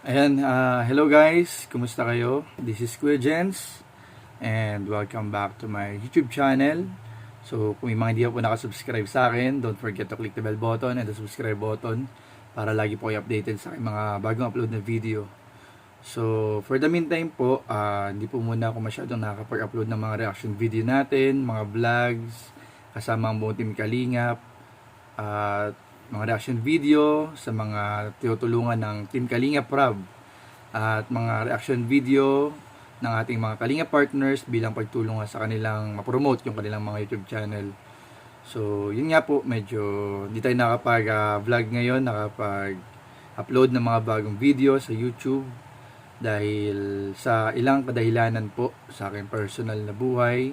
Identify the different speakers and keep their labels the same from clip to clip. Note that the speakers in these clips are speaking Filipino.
Speaker 1: Ayan, ah, hello guys, kumusta kayo? This is Kuya Jens and welcome back to my YouTube channel. So, kung may mga hindi po nakasubscribe sa akin, don't forget to click the bell button and the subscribe button para lagi po kayo updated sa aking mga bagong upload na video. So, for the meantime po, ah, hindi po muna ako masyadong nakakapag-upload ng mga reaction video natin, mga vlogs, kasama ang buong team Kalingap, at mga reaction video sa mga tinutulungan ng Team Kalinga Prab at mga reaction video ng ating mga Kalinga partners bilang pagtulong sa kanilang mapromote yung kanilang mga YouTube channel. So, yun nga po, medyo hindi tayo nakapag-vlog ngayon, nakapag-upload ng mga bagong video sa YouTube dahil sa ilang kadahilanan po sa aking personal na buhay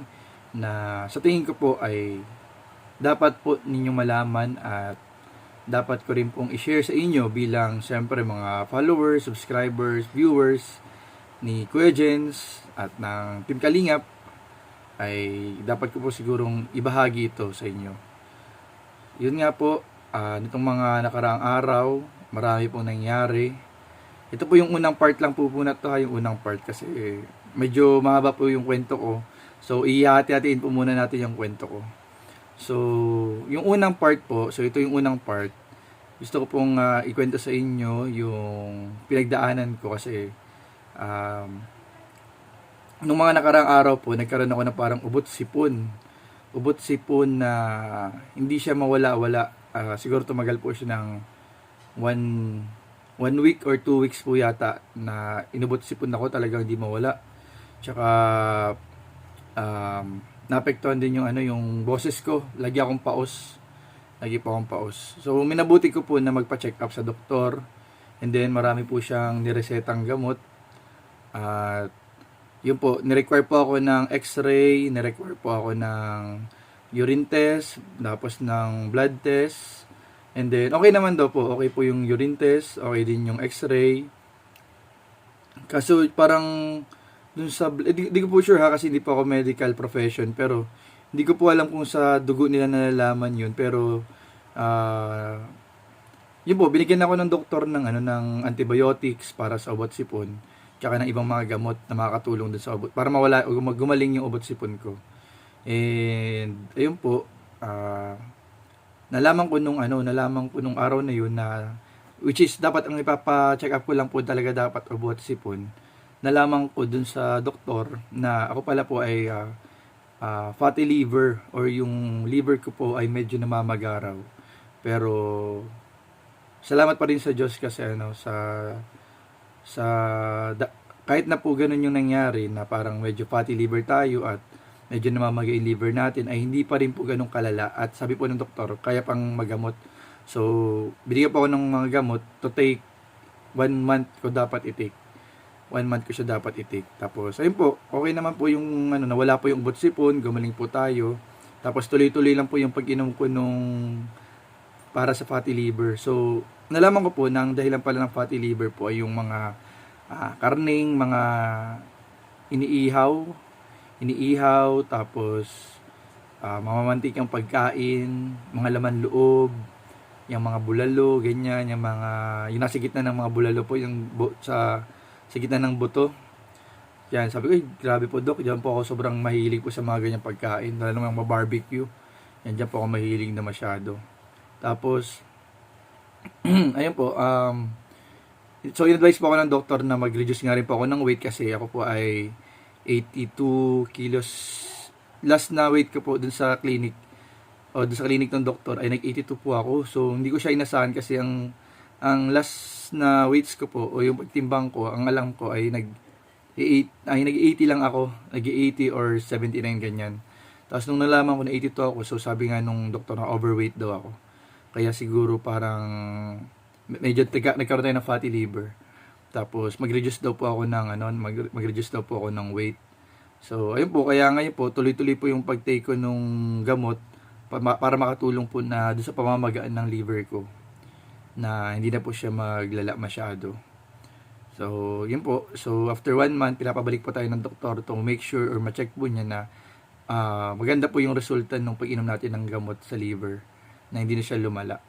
Speaker 1: na sa tingin ko po ay dapat po ninyong malaman at dapat ko rin pong i-share sa inyo bilang siyempre mga followers, subscribers, viewers ni Kuya at ng Team Kalingap ay dapat ko po sigurong ibahagi ito sa inyo. Yun nga po, ah, nitong mga nakaraang araw, marami pong nangyari. Ito po yung unang part lang po po na to, yung unang part kasi medyo mahaba po yung kwento ko. So, ihati-hatiin po muna natin yung kwento ko. So, yung unang part po, so ito yung unang part. Gusto ko pong ah, ikwento sa inyo yung pinagdaanan ko kasi um, nung mga nakarang araw po, nagkaroon ako ng parang ubot sipon. Ubot sipon na hindi siya mawala-wala. Ah, siguro tumagal po siya ng one, one week or two weeks po yata na inubot sipon ako talagang hindi mawala. Tsaka um, naapektuhan din yung ano yung boses ko. Lagi akong paos. Lagi pa akong paos. So minabuti ko po na magpa-check up sa doktor. And then marami po siyang niresetang gamot. At yun po, nirequire po ako ng x-ray, nirequire po ako ng urine test, tapos ng blood test. And then, okay naman daw po. Okay po yung urine test, okay din yung x-ray. Kaso parang dun sa eh, di, di ko po sure ha kasi hindi po ako medical profession pero hindi ko po alam kung sa dugo nila nalalaman yun pero ah yun po binigyan ako ng doktor ng ano ng antibiotics para sa ubat sipon tsaka ng ibang mga gamot na makakatulong dun sa ubat para mawala gumaling yung ubat sipon ko. And ayun po ah nalaman ko nung ano nalaman ko nung araw na yun na which is dapat ang ipapa-check up ko lang po talaga dapat ubat sipon nalaman ko dun sa doktor na ako pala po ay ah, ah, fatty liver or yung liver ko po ay medyo namamagaraw. Pero salamat pa rin sa Diyos kasi ano sa sa da- kahit na po ganun yung nangyari na parang medyo fatty liver tayo at medyo namamagay yung liver natin ay hindi pa rin po ganun kalala at sabi po ng doktor kaya pang magamot. So binigyan po ako ng mga gamot to take one month ko dapat i-take one month ko siya dapat i-take. Tapos, ayun po, okay naman po yung, ano, nawala po yung ubot sipon, gumaling po tayo. Tapos, tuloy-tuloy lang po yung pag-inom ko nung para sa fatty liver. So, nalaman ko po na ang dahilan pala ng fatty liver po ay yung mga ah, karning, mga iniihaw, iniihaw, tapos ah, mamamantikang pagkain, mga laman loob, yung mga bulalo, ganyan, yung mga, yung nasa gitna ng mga bulalo po, yung sa sa gitna ng buto. Yan, sabi ko, "Ay, grabe po dok, diyan po ako sobrang mahilig po sa mga ganyang pagkain, lalo naman mga barbecue. Yan, diyan po ako mahilig na masyado. Tapos, ayun po, um, so in-advise po ako ng doktor na mag-reduce nga rin po ako ng weight kasi ako po ay 82 kilos. Last na weight ko po dun sa clinic, o dun sa clinic ng doktor ay nag-82 po ako. So, hindi ko siya inasahan kasi ang ang last na weights ko po o yung pagtimbang ko, ang alam ko ay nag ay nag-80 lang ako, nag-80 or 79 ganyan. Tapos nung nalaman ko na 82 ako, so sabi nga nung doktor na overweight daw ako. Kaya siguro parang medyo tiga, nagkaroon tayo ng fatty liver. Tapos mag-reduce daw po ako ng ano, mag- mag-reduce daw po ako ng weight. So ayun po, kaya ngayon po tuloy-tuloy po yung pag-take ko nung gamot para makatulong po na doon sa pamamagaan ng liver ko na hindi na po siya maglala masyado. So, yun po. So, after one month, pinapabalik po tayo ng doktor to make sure or ma-check po niya na ah, maganda po yung resulta ng pag-inom natin ng gamot sa liver na hindi na siya lumala.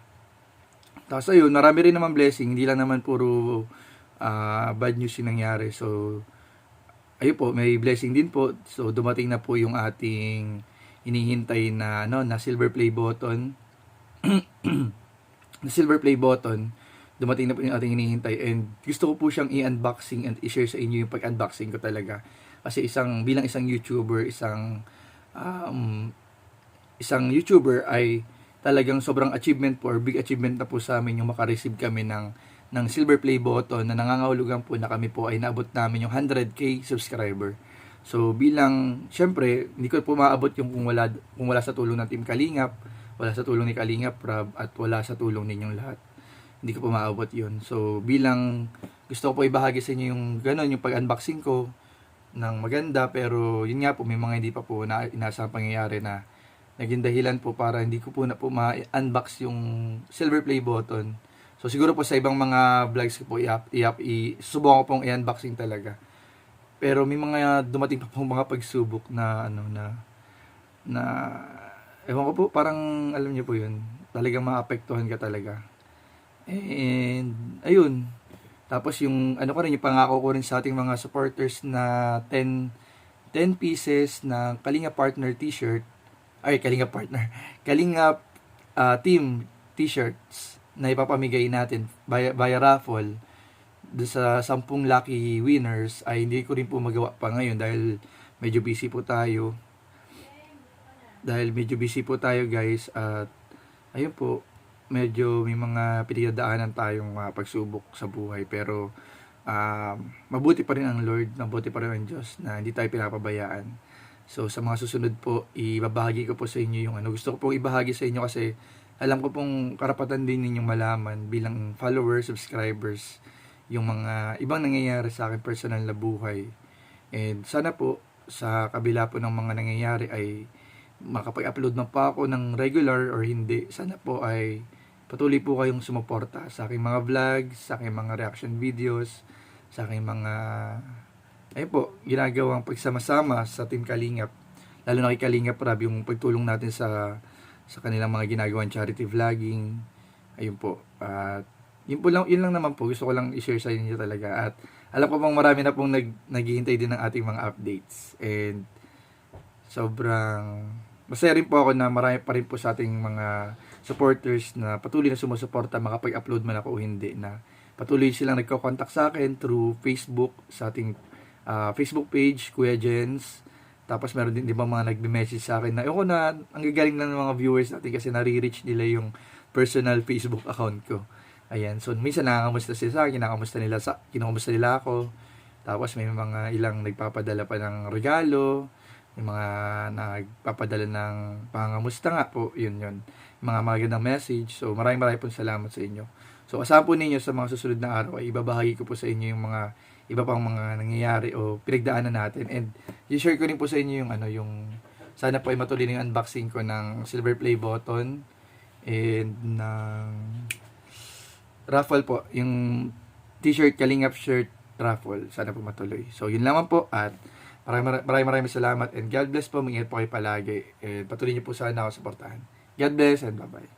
Speaker 1: Tapos ayun, marami rin naman blessing. Hindi lang naman puro ah, bad news yung nangyari. So, ayun po, may blessing din po. So, dumating na po yung ating hinihintay na, ano, na silver play button. na silver play button. Dumating na po yung ating hinihintay. And gusto ko po siyang i-unboxing and i-share sa inyo yung pag-unboxing ko talaga. Kasi isang, bilang isang YouTuber, isang, um, isang YouTuber ay talagang sobrang achievement po or big achievement na po sa amin yung makareceive kami ng ng silver play button na nangangahulugan po na kami po ay naabot namin yung 100k subscriber. So bilang syempre hindi ko po maabot yung kung wala kung wala sa tulong ng Team Kalingap, wala sa tulong ni Kalingap Rab at wala sa tulong ninyong lahat. Hindi ko po maabot yun. So bilang gusto ko po ibahagi sa inyo yung ganun yung pag-unboxing ko ng maganda pero yun nga po may mga hindi pa po na inasang pangyayari na naging dahilan po para hindi ko po na po ma-unbox yung silver play button. So siguro po sa ibang mga vlogs ko po i-up, i-up, i subukan ko pong i-unboxing talaga. Pero may mga dumating pa pong mga pagsubok na ano na na ewan ko po parang alam niyo po yun talagang maapektuhan ka talaga. And ayun. Tapos yung ano ko rin yung pangako ko rin sa ating mga supporters na 10 10 pieces na Kalinga Partner t-shirt ay Kalinga Partner Kalinga ah, Team t-shirts na ipapamigay natin via, via raffle do sa 10 lucky winners ay hindi ko rin po magawa pa ngayon dahil medyo busy po tayo dahil medyo busy po tayo guys at ayun po medyo may mga pinagdadaanan tayong mga pagsubok sa buhay. Pero um, mabuti pa rin ang Lord mabuti pa rin ang Diyos na hindi tayo pinapabayaan. So sa mga susunod po ibabahagi ko po sa inyo yung ano. Gusto ko pong ibahagi sa inyo kasi alam ko pong karapatan din ninyong malaman bilang followers, subscribers yung mga ibang nangyayari sa akin personal na buhay. And sana po sa kabila po ng mga nangyayari ay makapag-upload na pa ako ng regular or hindi sana po ay patuloy po kayong sumuporta sa aking mga vlogs, sa aking mga reaction videos, sa aking mga ayun po, ginagawang pagsama-sama sa Team Kalingap. Lalo na kay Kalingap Rab, yung pagtulong natin sa sa kanilang mga ginagawang charity vlogging. Ayun po. At yun po lang, yun lang naman po. Gusto ko lang i-share sa inyo talaga. At alam ko pong marami na pong nag, naghihintay din ng ating mga updates. And sobrang masaya rin po ako na marami pa rin po sa ating mga supporters na patuloy na sumusuporta makapag-upload man ako o hindi na patuloy silang nagko-contact sa akin through Facebook sa ating ah, Facebook page Kuya Jens. Tapos meron din di ba mga nagbe-message sa akin na ako na ang gagaling na ng mga viewers natin kasi nare-reach nila yung personal Facebook account ko. Ayan so minsan nakakamusta sila sa akin kinakamusta nila sa kinakamusta nila ako. Tapos may mga ilang nagpapadala pa ng regalo may mga nagpapadala ng pangamusta nga po yun yun. Mga magandang message. So maraming maraming po salamat sa inyo. So asahan po ninyo sa mga susunod na araw ay ibabahagi ko po sa inyo yung mga iba pang mga nangyayari o pinagdaanan natin. And i-share ko rin po sa inyo yung ano yung sana po ay matuloy ng unboxing ko ng silver play button and ng raffle po. Yung t-shirt kalingap shirt raffle. Sana po matuloy. So yun lamang po at maraming maraming maraming salamat and God bless po mag-ingat po kayo palagi and patuloy niyo po sana ako suportahan God bless and bye-bye.